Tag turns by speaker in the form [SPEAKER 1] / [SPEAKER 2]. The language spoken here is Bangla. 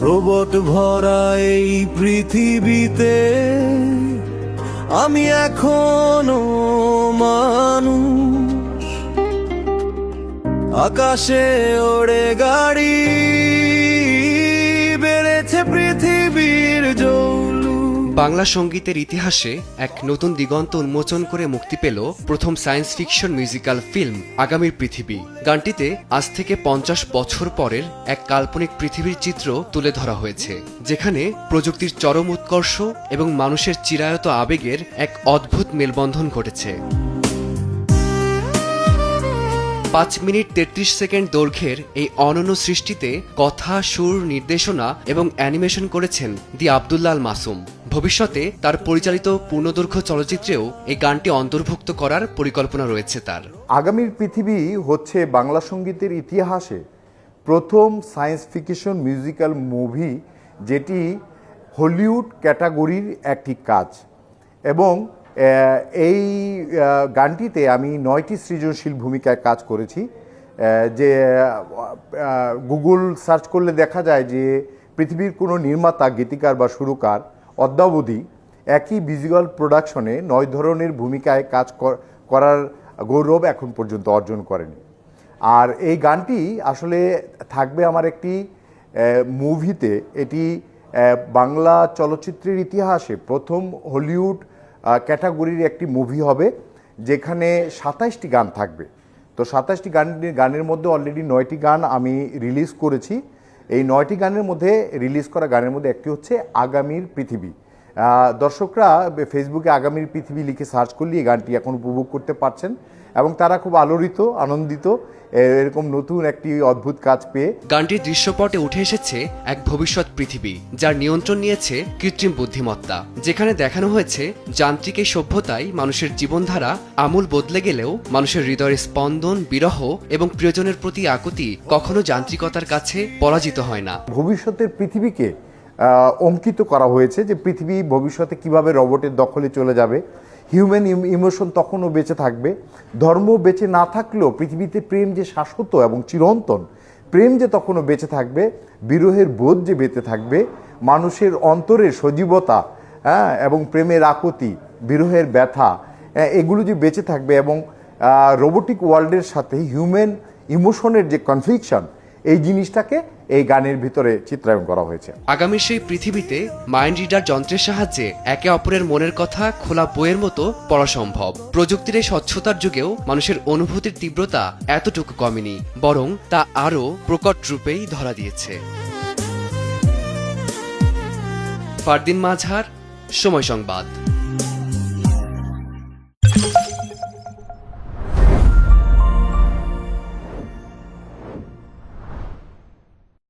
[SPEAKER 1] রোবট ভরা এই পৃথিবীতে আমি এখনও মানুষ। আকাশে ওড়ে গাড়ি বেড়েছে পৃথিবীর জৌলু
[SPEAKER 2] বাংলা সঙ্গীতের ইতিহাসে এক নতুন দিগন্ত উন্মোচন করে মুক্তি পেল প্রথম সায়েন্স ফিকশন মিউজিক্যাল ফিল্ম আগামীর পৃথিবী। গানটিতে আজ থেকে পঞ্চাশ বছর পরের এক কাল্পনিক পৃথিবীর চিত্র তুলে ধরা হয়েছে, যেখানে প্রযুক্তির চরম উৎকর্ষ এবং মানুষের চিরায়ত আবেগের এক অদ্ভুত মেলবন্ধন ঘটেছে। পাঁচ মিনিট তেত্রিশ সেকেন্ড দৈর্ঘ্যের এই অনন্য সৃষ্টিতে কথা, সুর, নির্দেশনা এবং অ্যানিমেশন করেছেন দি আবদুল্লাল মাসুম। ভবিষ্যতে তার পরিচালিত পূর্ণদৈর্ঘ্য চলচ্চিত্রেও এই গানটি অন্তর্ভুক্ত করার পরিকল্পনা রয়েছে তার।
[SPEAKER 3] আগামীর পৃথিবী হচ্ছে বাংলা সঙ্গীতের ইতিহাসে প্রথম সায়েন্স ফিকশন মিউজিক্যাল মুভি, যেটি হলিউড ক্যাটাগরির একটি কাজ। এবং এই গানটিতে আমি নয়টি সৃজনশীল ভূমিকায় কাজ করেছি। যে গুগল সার্চ করলে দেখা যায় যে, পৃথিবীর কোনো নির্মাতা, গীতিকার বা সুরকার, অদ্যাবধি একই ভিজুয়াল প্রোডাকশনে নয় ধরনের ভূমিকায় কাজ করার গৌরব এখন পর্যন্ত অর্জন করেনি। আর এই গানটি আসলে থাকবে আমার একটি মুভিতে এটি বাংলা চলচ্চিত্রের ইতিহাসে প্রথম হলিউড ক্যাটাগরির একটি মুভি হবে, যেখানে সাতাইশটি গান থাকবে। তো সাতাশটি গান, গানের মধ্যে অলরেডি নয়টি গান আমি রিলিজ করেছি। এই নয়টি গানের মধ্যে রিলিজ করা গানের মধ্যে একটি হচ্ছে আগামীর পৃথিবী। দর্শকরা ফেসবুকে আগামীর পৃথিবী লিখে সার্চ করলে এই গানটি এখন উপভোগ করতে পারছেন। এবং তারা খুব আলোড়িত আনন্দিত এরকম নতুন একটি অদ্ভুত কাজ পেয়ে।
[SPEAKER 2] গানটির দৃশ্যপটে উঠে এসেছে এক ভবিষ্যৎ পৃথিবী যার নিয়ন্ত্রণ নিয়েছে কৃত্রিম বুদ্ধিমত্তা যেখানে দেখানো হয়েছে যান্ত্রিক এই সভ্যতায় মানুষের জীবনধারা আমূল বদলে গেলেও মানুষের হৃদয়ের স্পন্দন বিরহ এবং প্রিয়জনের প্রতি আকুতি কখনো যান্ত্রিকতার কাছে পরাজিত হয় না।
[SPEAKER 3] ভবিষ্যতের পৃথিবীকে অঙ্কিত করা হয়েছে যে পৃথিবী ভবিষ্যতে কীভাবে রবটের দখলে চলে যাবে হিউম্যান ইমোশন তখনও বেঁচে থাকবে। ধর্ম বেঁচে না থাকলেও পৃথিবীতে প্রেম যে শাশ্বত এবং চিরন্তন, প্রেম যে তখনও বেঁচে থাকবে, বিরহের বোধ যে বেঁচে থাকবে, মানুষের অন্তরের সজীবতা হ্যাঁ এবং প্রেমের আকুতি, বিরহের ব্যথা এগুলো যে বেঁচে থাকবে এবং রোবোটিক ওয়ার্ল্ডের সাথে হিউম্যান ইমোশনের যে কনফ্লিকশন এই জিনিসটাকে এই গানের ভিতরে চিত্রায়ন করা হয়েছে।
[SPEAKER 2] আগামী সেই পৃথিবীতে মাইন্ড রিডার যন্ত্রের সাহায্যে একে অপরের মনের কথা খোলা বইয়ের মতো পড়া সম্ভব। প্রযুক্তির এই স্বচ্ছতার যুগেও মানুষের অনুভূতির তীব্রতা এতটুকু কমেনি, বরং তা আরও প্রকট রূপেই ধরা দিয়েছে। ফারদিন মাঝহার, সময় সংবাদ।